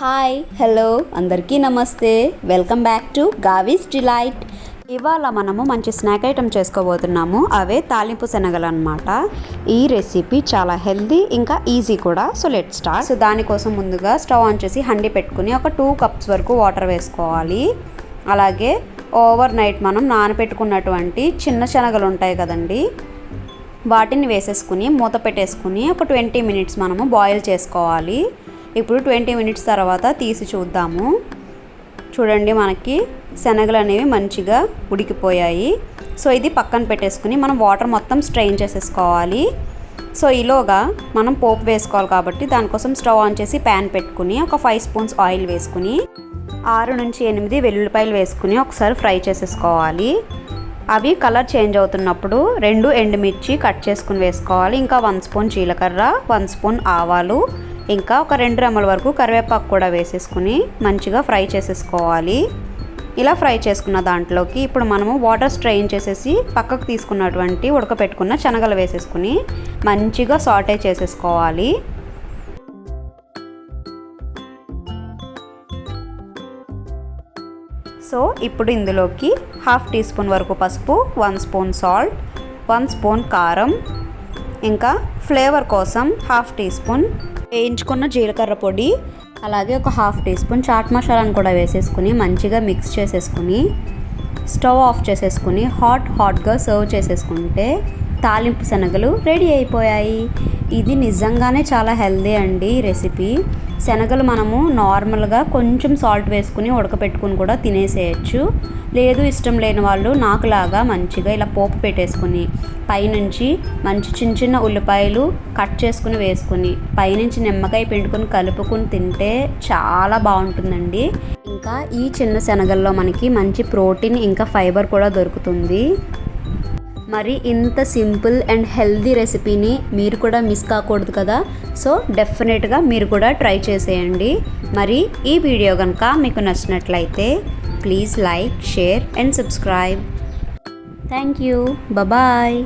Hi hello అందరికీ నమస్తే. Welcome back to Gavi's delight. ఇవాళ మనము మంచి స్నాక్ ఐటమ్ చేసుకోబోతున్నాము. అవే తాలింపు శనగలు అనమాట ఈ రెసిపీ చాలా హెల్దీ ఇంకా ఈజీ కూడా. So let start. సో దానికోసం ముందుగా స్టవ్ ఆన్ చేసి హండి పెట్టుకుని ఒక టూ కప్స్ వరకు వాటర్ వేసుకోవాలి. అలాగే ఓవర్ నైట్ మనం నానబెట్టుకున్నటువంటి చిన్న శనగలు ఉంటాయి కదండి వాటిని వేసేసుకుని మూత పెట్టేసుకుని ఒక ట్వంటీ మినిట్స్ మనము బాయిల్ చేసుకోవాలి. ఇప్పుడు ట్వంటీ మినిట్స్ తర్వాత తీసి చూద్దాము. చూడండి మనకి శనగలు అనేవి మంచిగా ఉడికిపోయాయి. సో ఇది పక్కన పెట్టేసుకుని మనం వాటర్ మొత్తం స్ట్రెయిన్ చేసేసుకోవాలి. సో ఈలోగా మనం పోపు వేసుకోవాలి కాబట్టి దానికోసం స్టవ్ ఆన్ చేసి ప్యాన్ పెట్టుకుని ఒక ఫైవ్ స్పూన్స్ ఆయిల్ వేసుకుని ఆరు నుంచి ఎనిమిది వెల్లుల్లిపాయలు వేసుకుని ఒకసారి ఫ్రై చేసేసుకోవాలి. అవి కలర్ చేంజ్ అవుతున్నప్పుడు రెండు ఎండుమిర్చి కట్ చేసుకుని వేసుకోవాలి. ఇంకా వన్ స్పూన్ జీలకర్ర వన్ స్పూన్ ఆవాలు ఇంకా ఒక రెండు రెమ్మల వరకు కరివేపాకు కూడా వేసేసుకుని మంచిగా ఫ్రై చేసేసుకోవాలి. ఇలా ఫ్రై చేసుకున్న దాంట్లోకి ఇప్పుడు మనము వాటర్ స్ట్రెయిన్ చేసేసి పక్కకు తీసుకున్నటువంటి ఉడకపెట్టుకున్న శనగలు వేసేసుకుని మంచిగా సాటే చేసేసుకోవాలి. సో ఇప్పుడు ఇందులోకి హాఫ్ టీ స్పూన్ వరకు పసుపు one spoon salt one spoon కారం ఇంకా ఫ్లేవర్ కోసం హాఫ్ టీ స్పూన్ వేయించుకున్న జీలకర్ర పొడి అలాగే ఒక హాఫ్ టీ స్పూన్ చాట్ మసాలాను కూడా వేసేసుకుని మంచిగా మిక్స్ చేసేసుకుని స్టవ్ ఆఫ్ చేసేసుకుని హాట్ హాట్గా సర్వ్ చేసేసుకుంటే తాలింపు శనగలు రెడీ అయిపోయాయి. ఇది నిజంగానే చాలా హెల్దీ అండి రెసిపీ. శనగలు మనము నార్మల్గా కొంచెం సాల్ట్ వేసుకుని ఉడకపెట్టుకుని కూడా తినేసేయచ్చు. లేదు ఇష్టం లేని వాళ్ళు నాకులాగా మంచిగా ఇలా పోపు పెట్టేసుకుని పైనుంచి మంచి చిన్న చిన్న ఉల్లిపాయలు కట్ చేసుకుని వేసుకుని పైనుంచి నిమ్మకాయ పిండుకొని కలుపుకుని తింటే చాలా బాగుంటుందండి. ఇంకా ఈ చిన్న శనగల్లో మనకి మంచి ప్రోటీన్ ఇంకా ఫైబర్ కూడా దొరుకుతుంది. మరి ఇంత సింపుల్ అండ్ హెల్దీ రెసిపీని మీరు కూడా మిస్ కాకూడదు కదా. సో డెఫినెట్గా మీరు కూడా ట్రై చేసేయండి. మరి ఈ వీడియో కనుక మీకు నచ్చినట్లయితే please like share and subscribe. Thank you. Bye